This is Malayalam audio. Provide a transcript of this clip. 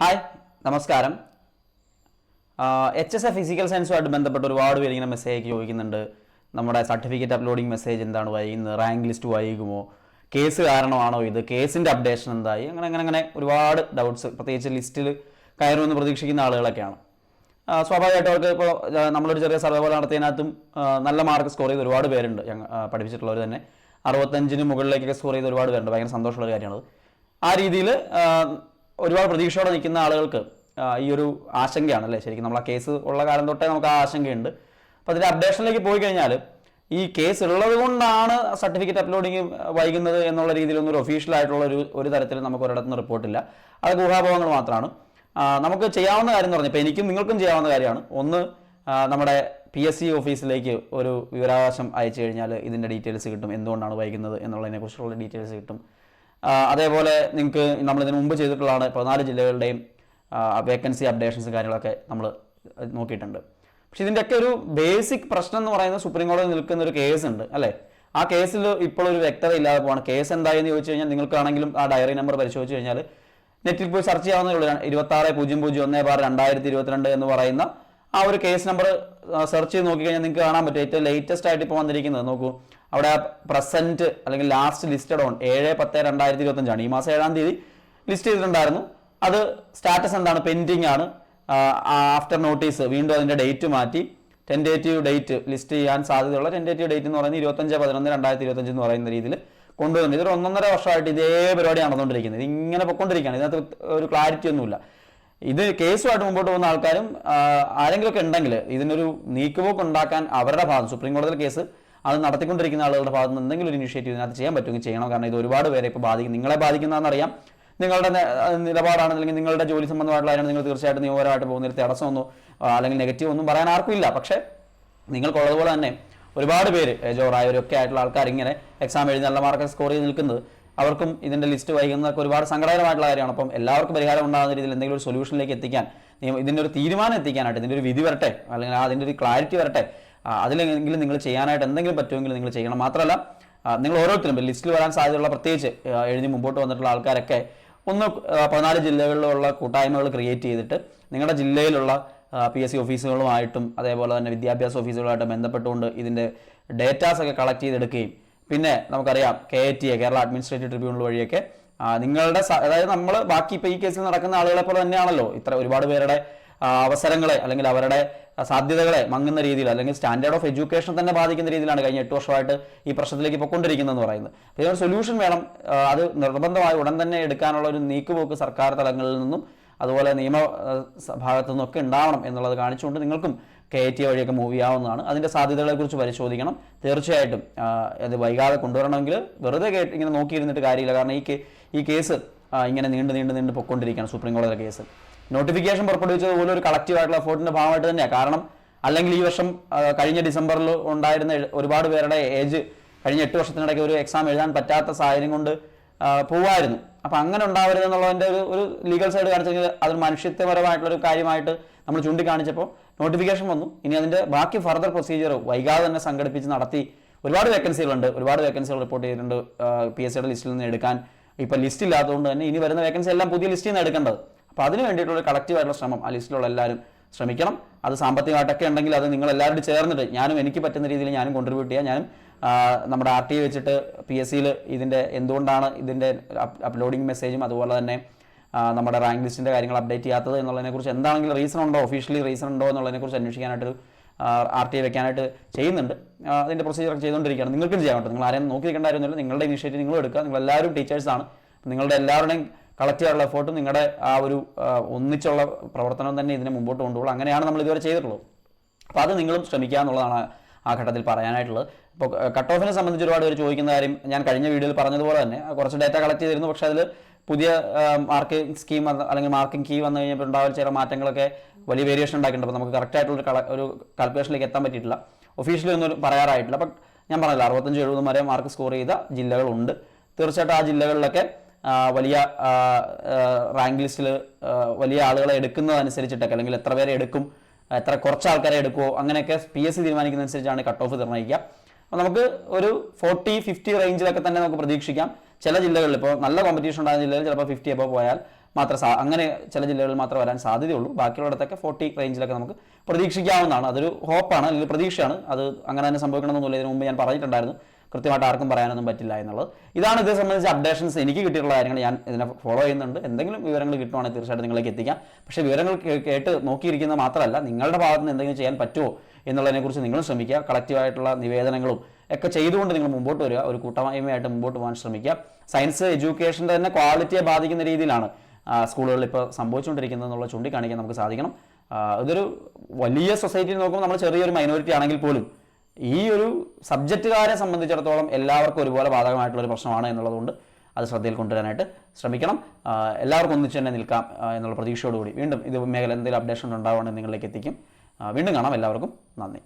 ഹായ് നമസ്കാരം. എച്ച് എസ് എ ഫിസിക്കൽ സയൻസുമായിട്ട് ബന്ധപ്പെട്ട് ഒരുപാട് പേര് ഇങ്ങനെ മെസ്സേജ് ചോദിക്കുന്നുണ്ട്. നമ്മുടെ സർട്ടിഫിക്കറ്റ് അപ്ലോഡിംഗ് മെസ്സേജ് എന്താണ് വൈകുന്നത് റാങ്ക് ലിസ്റ്റ് വൈകുമോ കേസ് കാരണമാണോ ഇത് കേസിന്റെ അപ്ഡേഷൻ എന്തായി അങ്ങനെ അങ്ങനെ അങ്ങനെ ഒരുപാട് ഡൗട്ട്സ് പ്രത്യേകിച്ച് ലിസ്റ്റിൽ കയറുമെന്ന് പ്രതീക്ഷിക്കുന്ന ആളുകളൊക്കെയാണ്. സ്വാഭാവികമായിട്ട് അവർക്ക് ഇപ്പോൾ നമ്മളൊരു ചെറിയ സർവേ പോലെ നടത്തിയതിനകത്തും നല്ല മാർക്ക് സ്കോർ ചെയ്ത് ഒരുപാട് പേരുണ്ട്. പഠിപ്പിച്ചിട്ടുള്ളവർ തന്നെ. അറുപത്തഞ്ചിന് മുകളിലേക്കൊക്കെ സ്കോർ ചെയ്ത് ഒരുപാട് പേരുണ്ട്. ഭയങ്കര സന്തോഷമുള്ള കാര്യമാണ് ആ രീതിയിൽ ഒരുപാട് പ്രതീക്ഷയോടെ നിൽക്കുന്ന ആളുകൾക്ക് ഈ ഒരു ആശങ്കയാണ് അല്ലേ? ശരിക്കും നമ്മൾ ആ കേസ് ഉള്ള കാലം തൊട്ടേ നമുക്ക് ആ ആശങ്കയുണ്ട്. അപ്പോൾ അതിന്റെ അപ്ഡേഷനിലേക്ക് പോയി കഴിഞ്ഞാൽ ഈ കേസ് ഉള്ളത് കൊണ്ടാണ് സർട്ടിഫിക്കറ്റ് അപ്ലോഡിങ് വൈകുന്നത് എന്നുള്ള രീതിയിലൊന്നും ഒരു ഒഫീഷ്യൽ ആയിട്ടുള്ള ഒരു ഒരു തരത്തിലും നമുക്ക് ഒരിടത്തുനിന്ന് റിപ്പോർട്ടില്ല അത് ഗുഹാഭാവങ്ങൾ മാത്രമാണ് നമുക്ക് ചെയ്യാവുന്ന കാര്യം എന്ന് ഇപ്പോൾ എനിക്കും നിങ്ങൾക്കും ചെയ്യാവുന്ന കാര്യമാണ്. ഒന്ന് നമ്മുടെ പി എസ് സി ഓഫീസിലേക്ക് ഒരു വിവരാവകാശം അയച്ചു കഴിഞ്ഞാൽ ഇതിന്റെ ഡീറ്റെയിൽസ് കിട്ടും. എന്തുകൊണ്ടാണ് വൈകുന്നത് എന്നുള്ളതിനെക്കുറിച്ചുള്ള ഡീറ്റെയിൽസ് കിട്ടും. അതേപോലെ നിങ്ങൾക്ക് നമ്മൾ ഇതിനു മുമ്പ് ചെയ്തിട്ടുള്ളതാണ് പതിനാല് ജില്ലകളുടെയും വേക്കൻസി അപ്ഡേഷൻസ് കാര്യങ്ങളൊക്കെ നമ്മൾ നോക്കിയിട്ടുണ്ട്. പക്ഷെ ഇതിന്റെയൊക്കെ ഒരു ബേസിക് പ്രശ്നം എന്ന് പറയുന്നത് സുപ്രീം കോടതി നിൽക്കുന്ന ഒരു കേസ് ഉണ്ട് അല്ലേ? ആ കേസിൽ ഇപ്പോൾ ഒരു വ്യക്തത ഇല്ലാതെ പോവാണ്. കേസ് എന്തായെന്ന് ചോദിച്ചു കഴിഞ്ഞാൽ നിങ്ങൾക്കാണെങ്കിലും ആ ഡയറി നമ്പർ പരിശോധിച്ച് കഴിഞ്ഞാൽ നെറ്റിൽ പോയി സെർച്ച് ചെയ്യാവുന്നേ ഉള്ളൂ. ഇരുപത്തി ആറ് പൂജ്യം പൂജ്യം ഒന്ന് ബാർ രണ്ടായിരത്തി ഇരുപത്തിരണ്ട് എന്ന് പറയുന്ന ആ ഒരു കേസ് നമ്പർ സെർച്ച് ചെയ്ത് നോക്കിക്കഴിഞ്ഞാൽ നിങ്ങൾക്ക് കാണാൻ പറ്റും. ഏറ്റവും ലേറ്റസ്റ്റ് ആയിട്ട് ഇപ്പോൾ വന്നിരിക്കുന്നത് നോക്കൂ. അവിടെ പ്രസന്റ് അല്ലെങ്കിൽ ലാസ്റ്റ് ലിസ്റ്റഡ് ഓൺ ഏഴ് പത്ത് രണ്ടായിരത്തി ഇരുപത്തഞ്ചാണ്. ഈ മാസം ഏഴാം തീയതി ലിസ്റ്റ് ചെയ്തിട്ടുണ്ടായിരുന്നു. അത് സ്റ്റാറ്റസ് എന്താണ്? പെൻഡിങ് ആണ്. ആഫ്റ്റർ നോട്ടീസ് വീണ്ടും അതിന്റെ ഡേറ്റ് മാറ്റി. ടെൻഡേറ്റീവ് ഡേറ്റ് ലിസ്റ്റ് ചെയ്യാൻ സാധ്യതയുള്ള ടെൻഡേറ്റീവ് ഡേറ്റ് എന്ന് പറയുന്നത് ഇരുപത്തഞ്ച് പതിനൊന്ന് രണ്ടായിരത്തി ഇരുപത്തഞ്ച് എന്ന് പറയുന്ന രീതിയിൽ കൊണ്ടുവന്നു ഇതൊരു ഒന്നൊന്നര വർഷമായിട്ട് ഇതേ പരിപാടി നടന്നുകൊണ്ടിരിക്കുന്നത്. ഇങ്ങനെ പൊയ്ക്കൊണ്ടിരിക്കുകയാണ് ഇതിനകത്ത് ഒരു ക്ലാരിറ്റി ഒന്നുമില്ല. ഇത് കേസുമായിട്ട് മുമ്പോട്ട് പോകുന്ന ആൾക്കാരും ആരെങ്കിലുമൊക്കെ ഉണ്ടെങ്കിൽ ഇതിനൊരു നീക്കുപോക്ക് ഉണ്ടാക്കാൻ അവരുടെ ഭാഗം സുപ്രീം കോടതിയിൽ കേസ് അത് നടത്തിക്കൊണ്ടിരിക്കുന്ന ആളുകളുടെ ഭാഗത്ത് നിന്ന് എന്തെങ്കിലും ഒരു ഇനിഷ്യേറ്റീവ് ഇതിനകത്ത് ചെയ്യാൻ പറ്റുമെങ്കിൽ ചെയ്യണം. കാരണം ഇത് ഒരുപാട് പേരെ ഇപ്പോൾ ബാധിക്കും നിങ്ങളെ ബാധിക്കുന്നതെന്നറിയാം നിങ്ങളുടെ നിലപാടാണ് അല്ലെങ്കിൽ നിങ്ങളുടെ ജോലി സംബന്ധമായിട്ടുള്ള കാര്യമാണ് നിങ്ങൾ തീർച്ചയായിട്ടും നിയമപരമായിട്ട് പോകുന്നതിൽ തടസ്സമൊന്നും അല്ലെങ്കിൽ നെഗറ്റീവ് ഒന്നും പറയാൻ ആർക്കും ഇല്ല. പക്ഷേ നിങ്ങൾക്കുള്ളതുപോലെ തന്നെ ഒരുപാട് പേര് ജോറായവരൊക്കെ ആയിട്ടുള്ള ആൾക്കാർ ഇങ്ങനെ എക്സാം എഴുതി നല്ല മാർക്ക് സ്കോർ ചെയ്ത് നിൽക്കുന്നത് അവർക്കും ഇതിന്റെ ലിസ്റ്റ് വൈകുന്നതൊക്കെ ഒരുപാട് സങ്കടകരമായിട്ടുള്ള കാര്യമാണ്. അപ്പം എല്ലാവർക്കും പരിഹാരം ഉണ്ടാകുന്ന രീതിയിൽ എന്തെങ്കിലും ഒരു സൊല്യൂഷനിലേക്ക് എത്തിക്കാൻ ഇതിന്റെ ഒരു തീരുമാനം എത്തിക്കാനായിട്ട് ഇതിന്റെ ഒരു വിധി വരട്ടെ അല്ലെങ്കിൽ അതിന്റെ ഒരു ക്ലാരിറ്റി വരട്ടെ അതിലെങ്കിലും നിങ്ങൾ ചെയ്യാനായിട്ട് എന്തെങ്കിലും പറ്റുമെങ്കിൽ നിങ്ങൾ ചെയ്യണം. മാത്രമല്ല നിങ്ങൾ ഓരോരുത്തരും ലിസ്റ്റിൽ വരാൻ സാധ്യതയുള്ള പ്രത്യേകിച്ച് എഴുതി മുമ്പോട്ട് വന്നിട്ടുള്ള ആൾക്കാരൊക്കെ ഒന്ന് പതിനാല് ജില്ലകളിലുള്ള കൂട്ടായ്മകൾ ക്രിയേറ്റ് ചെയ്തിട്ട് നിങ്ങളുടെ ജില്ലയിലുള്ള പി എസ് സി ഓഫീസുകളുമായിട്ടും അതേപോലെ തന്നെ വിദ്യാഭ്യാസ ഓഫീസുകളുമായിട്ടും ബന്ധപ്പെട്ടുകൊണ്ട് ഇതിന്റെ ഡേറ്റാസ് ഒക്കെ കളക്ട് ചെയ്തെടുക്കുകയും പിന്നെ നമുക്കറിയാം K A T A Kerala administrative tribunal വഴിയൊക്കെ നിങ്ങളുടെ അതായത് നമ്മൾ ബാക്കി ഇപ്പോൾ ഈ കേസിൽ നടക്കുന്ന ആളുകളെ പോലെ തന്നെയാണല്ലോ. ഇത്ര ഒരുപാട് പേരുടെ അവസരങ്ങളെ അല്ലെങ്കിൽ അവരുടെ സാധ്യതകളെ മങ്ങുന്ന രീതിയിൽ അല്ലെങ്കിൽ സ്റ്റാൻഡേർഡ് ഓഫ് എഡ്യൂക്കേഷൻ തന്നെ ബാധിക്കുന്ന രീതിയിലാണ് കഴിഞ്ഞ എട്ട് വർഷമായിട്ട് ഈ പ്രശ്നത്തിലേക്ക് പൊക്കൊണ്ടിരിക്കുന്നതെന്ന് പറയുന്നത്. അപ്പോൾ ഇതിനൊരു സൊല്യൂഷൻ വേണം. അത് നിർബന്ധമായി ഉടൻ തന്നെ എടുക്കാനുള്ള ഒരു നീക്കുപോക്ക് സർക്കാർ തലങ്ങളിൽ നിന്നും അതുപോലെ നിയമ ഭാഗത്തു നിന്നൊക്കെ ഉണ്ടാവണം എന്നുള്ളത് കാണിച്ചുകൊണ്ട് നിങ്ങൾക്കും കെ ടി വഴിയൊക്കെ മൂവ് ചെയ്യാവുന്നതാണ്. അതിന്റെ സാധ്യതകളെക്കുറിച്ച് പരിശോധിക്കണം. തീർച്ചയായിട്ടും അത് വൈകാതെ കൊണ്ടുവരണമെങ്കിൽ വെറുതെ കേട്ട് ഇങ്ങനെ നോക്കിയിരുന്നിട്ട് കാര്യമില്ല. കാരണം ഈ ഈ കേസ് ഇങ്ങനെ നീണ്ട് നീണ്ട് നീണ്ട് പൊക്കൊണ്ടിരിക്കുകയാണ് സുപ്രീം കോടതിയുടെ കേസ്. നോട്ടിഫിക്കേഷൻ പുറപ്പെടുവിച്ചത് പോലും ഒരു കളക്റ്റീവ് ആയിട്ടുള്ള എഫോർട്ടിന്റെ ഭാഗമായിട്ട് തന്നെയാണ് കാരണം അല്ലെങ്കിൽ ഈ വർഷം കഴിഞ്ഞ ഡിസംബറിൽ ഉണ്ടായിരുന്ന ഒരുപാട് പേരുടെ ഏജ് കഴിഞ്ഞ എട്ട് വർഷത്തിനിടയ്ക്ക് ഒരു എക്സാം എഴുതാൻ പറ്റാത്ത സാഹചര്യം കൊണ്ട് പോവായിരുന്നു. അപ്പം അങ്ങനെ ഉണ്ടാവരുത് എന്നുള്ളതിന്റെ ഒരു ഒരു ലീഗൽ സൈഡ് കാണിച്ചെങ്കിൽ അത് മനുഷ്യത്വപരമായിട്ടുള്ള ഒരു കാര്യമായിട്ട് നമ്മൾ ചൂണ്ടിക്കാണിച്ചപ്പോൾ നോട്ടിഫിക്കേഷൻ വന്നു. ഇനി അതിന്റെ ബാക്കി ഫർദർ പ്രൊസീജിയർ വൈകാതെ തന്നെ സംഘടിപ്പിച്ച് നടത്തി ഒരുപാട് വേക്കൻസികളുണ്ട് ഒരുപാട് വേക്കൻസികൾ റിപ്പോർട്ട് ചെയ്തിട്ടുണ്ട്. പി എസ് സിയുടെ ലിസ്റ്റിൽ നിന്ന് എടുക്കാൻ ഇപ്പം ലിസ്റ്റ് ഇല്ലാത്തതുകൊണ്ട് തന്നെ ഇനി വരുന്ന വേക്കൻസി എല്ലാം പുതിയ ലിസ്റ്റിൽ നിന്ന് എടുക്കേണ്ടത്. അപ്പോൾ അതിന് വേണ്ടിയിട്ടുള്ള കളക്റ്റീവായിട്ടുള്ള ശ്രമം ആ ലിസ്റ്റിലുള്ള എല്ലാവരും ശ്രമിക്കണം. അത് സാമ്പത്തികമായിട്ടൊക്കെ ഉണ്ടെങ്കിൽ അത് നിങ്ങൾ എല്ലാവരും ചേർന്നിട്ട് ഞാനും എനിക്ക് പറ്റുന്ന രീതിയിൽ ഞാനും കോൺട്രിബ്യൂട്ട് ചെയ്യാം. ഞാനും നമ്മുടെ ആർ ടി വെച്ചിട്ട് പി എസ് സിയിൽ ഇതിന്റെ എന്തുകൊണ്ടാണ് ഇതിന്റെ അപ്ലോഡിംഗ് മെസ്സേജും അതുപോലെ തന്നെ നമ്മുടെ റാങ്ക് ലിസ്റ്റിന്റെ കാര്യങ്ങൾ അപ്ഡേറ്റ് ചെയ്യാത്തത് എന്നുള്ളതിനെക്കുറിച്ച് എന്താണെങ്കിലും റീസൺ ഉണ്ടോ? ഒഫീഷ്യലി റീസൺ ഉണ്ടോ എന്നുള്ളതിനെക്കുറിച്ച് അന്വേഷിക്കാനായിട്ടൊരു ആർ ടി ഐ വെക്കാനായിട്ട് ചെയ്യുന്നുണ്ട്. അതിന്റെ പ്രൊസീജിയർ ചെയ്തുകൊണ്ടിരിക്കുകയാണ്. നിങ്ങൾക്കും ചെയ്യാൻ പറ്റും. നിങ്ങൾ ആരെയും നോക്കി നിൽക്കേണ്ട കാര്യമൊന്നുമില്ല. നിങ്ങളുടെ ഇനിഷ്യേറ്റീവ് നിങ്ങൾ എടുക്കുക. നിങ്ങൾ എല്ലാവരും ടീച്ചേഴ്സാണ് നിങ്ങളുടെ എല്ലാവരുടെയും കളക്ട് ചെയ്യാനുള്ള എഫേർട്ടും നിങ്ങളുടെ ആ ഒരു ഒന്നിച്ചുള്ള പ്രവർത്തനം തന്നെ ഇതിനെ മുമ്പോട്ട് കൊണ്ടുപോകും അങ്ങനെയാണ് നമ്മൾ ഇതുവരെ ചെയ്തിട്ടുള്ളത്. അപ്പോൾ അത് നിങ്ങളും ശ്രമിക്കുക എന്നുള്ളതാണ് ആ ഘട്ടത്തിൽ പറയാനായിട്ടുള്ളത്. ഇപ്പോൾ കട്ട് ഓഫിനെ സംബന്ധിച്ച് ഒരുപാട് പേര് ചോദിക്കുന്ന കാര്യം ഞാൻ കഴിഞ്ഞ വീഡിയോയിൽ പറഞ്ഞതുപോലെ തന്നെ കുറച്ച് ഡാറ്റ കളക്ട് ചെയ്തിരുന്നു. പക്ഷേ അതിൽ പുതിയ മാർക്കിംഗ് സ്കീം അല്ലെങ്കിൽ മാർക്കിംഗ് കീ വന്നു കഴിഞ്ഞപ്പോൾ ഉണ്ടാവുന്ന ചില മാറ്റങ്ങളൊക്കെ വലിയ വേരിയേഷൻ ഉണ്ടാക്കിയിട്ടുണ്ട്. അപ്പോൾ നമുക്ക് കറക്റ്റ് ആയിട്ടുള്ള ഒരു കള- ഒരു കാൽക്കുലേഷനിലേക്ക് എത്താൻ പറ്റിയിട്ടില്ല. ഒഫീഷ്യലി ഒന്നും പറയാറായിട്ടില്ല. ബട്ട് ഞാൻ പറഞ്ഞില്ല അറുപത്തഞ്ച് എഴുപതും വരെ മാർക്ക് സ്കോർ ചെയ്ത ജില്ലകളുണ്ട്. തീർച്ചയായിട്ടും ആ ജില്ലകളിലൊക്കെ വലിയ റാങ്ക് ലിസ്റ്റിൽ വലിയ ആളുകളെ എടുക്കുന്നതനുസരിച്ചിട്ടൊക്കെ അല്ലെങ്കിൽ എത്ര പേരെ എടുക്കും എത്ര കുറച്ച് ആൾക്കാരെ എടുക്കുമോ അങ്ങനെയൊക്കെ പി എസ് സി തീരുമാനിക്കുന്നതനുസരിച്ചാണ് കട്ട് ഓഫ് നിർണയിക്കുക. അപ്പോൾ നമുക്ക് ഒരു ഫോർട്ടി ഫിഫ്റ്റി റേഞ്ചിലൊക്കെ തന്നെ നമുക്ക് പ്രതീക്ഷിക്കാം. ചില ജില്ലകളിൽ ഇപ്പോൾ നല്ല കോമ്പറ്റീഷൻ ഉണ്ടാകുന്ന ജില്ലകളിൽ ചിലപ്പോൾ ഫിഫ്റ്റി അപ്പോൾ പോയാൽ മാത്രം സാ അങ്ങനെ ചില ജില്ലകളിൽ മാത്രം വരാൻ സാധ്യതയുള്ളൂ. ബാക്കിയുള്ളിടത്തൊക്കെ ഫോർട്ടി റേഞ്ചിലൊക്കെ നമുക്ക് പ്രതീക്ഷിക്കാവുന്നതാണ്. അതൊരു ഹോപ്പാണ് അല്ലെങ്കിൽ പ്രതീക്ഷയാണ്. അത് അങ്ങനെ തന്നെ സംഭവിക്കണമെന്നൊന്നുമില്ല. ഇതിനു മുമ്പ് ഞാൻ പറഞ്ഞിട്ടുണ്ടായിരുന്നു. കൃത്യമായിട്ട് ആർക്കും പറയാനൊന്നും പറ്റില്ല എന്നുള്ളത്. ഇതാണ് ഇത് സംബന്ധിച്ച് അപ്ഡേഷൻസ് എനിക്ക് കിട്ടിയിട്ടുള്ള കാര്യങ്ങൾ ഞാൻ ഇതിനെ ഫോളോ ചെയ്യുന്നുണ്ട്. എന്തെങ്കിലും വിവരങ്ങൾ കിട്ടുവാണെങ്കിൽ തീർച്ചയായിട്ടും നിങ്ങളേക്ക് എത്തിക്കാം. പക്ഷേ വിവരങ്ങൾ കേട്ട് നോക്കിയിരിക്കുന്നത് മാത്രമല്ല നിങ്ങളുടെ ഭാഗത്ത് നിന്ന് എന്തെങ്കിലും ചെയ്യാൻ പറ്റുമോ എന്നുള്ളതിനെക്കുറിച്ച് നിങ്ങളും ശ്രമിക്കുക. കളക്റ്റീവായിട്ടുള്ള നിവേദനങ്ങളും ഒക്കെ ചെയ്തുകൊണ്ട് നിങ്ങൾ മുമ്പോട്ട് വരിക. ഒരു കൂട്ടമായ്മയായിട്ട് മുമ്പോട്ട് പോകാൻ ശ്രമിക്കുക. സയൻസ് എഡ്യൂക്കേഷന്റെ തന്നെ ക്വാളിറ്റിയെ ബാധിക്കുന്ന രീതിയിലാണ് സ്കൂളുകളിൽ ഇപ്പോൾ സംഭവിച്ചുകൊണ്ടിരിക്കുന്നത് എന്നുള്ള ചൂണ്ടിക്കാണിക്കാൻ നമുക്ക് സാധിക്കണം. ഇതൊരു വലിയ സൊസൈറ്റിയിൽ നോക്കുമ്പോൾ നമ്മൾ ചെറിയൊരു മൈനോറിറ്റി ആണെങ്കിൽ പോലും ഈ ഒരു സബ്ജക്റ്റുകാരെ സംബന്ധിച്ചിടത്തോളം എല്ലാവർക്കും ഒരുപോലെ ബാധകമായിട്ടുള്ള ഒരു പ്രശ്നമാണ് എന്നുള്ളതുകൊണ്ട് അത് ശ്രദ്ധയിൽ കൊണ്ടുവരാനായിട്ട് ശ്രമിക്കണം. എല്ലാവർക്കും ഒന്നിച്ച് തന്നെ നിൽക്കാം എന്നുള്ള പ്രതീക്ഷയോടുകൂടി വീണ്ടും ഇത് മേഖല എന്തെങ്കിലും അപ്ഡേഷൻ ഉണ്ടാവുകയാണെങ്കിൽ നിങ്ങളിലേക്ക് എത്തിക്കും. വീണ്ടും കാണാം. എല്ലാവർക്കും നന്ദി.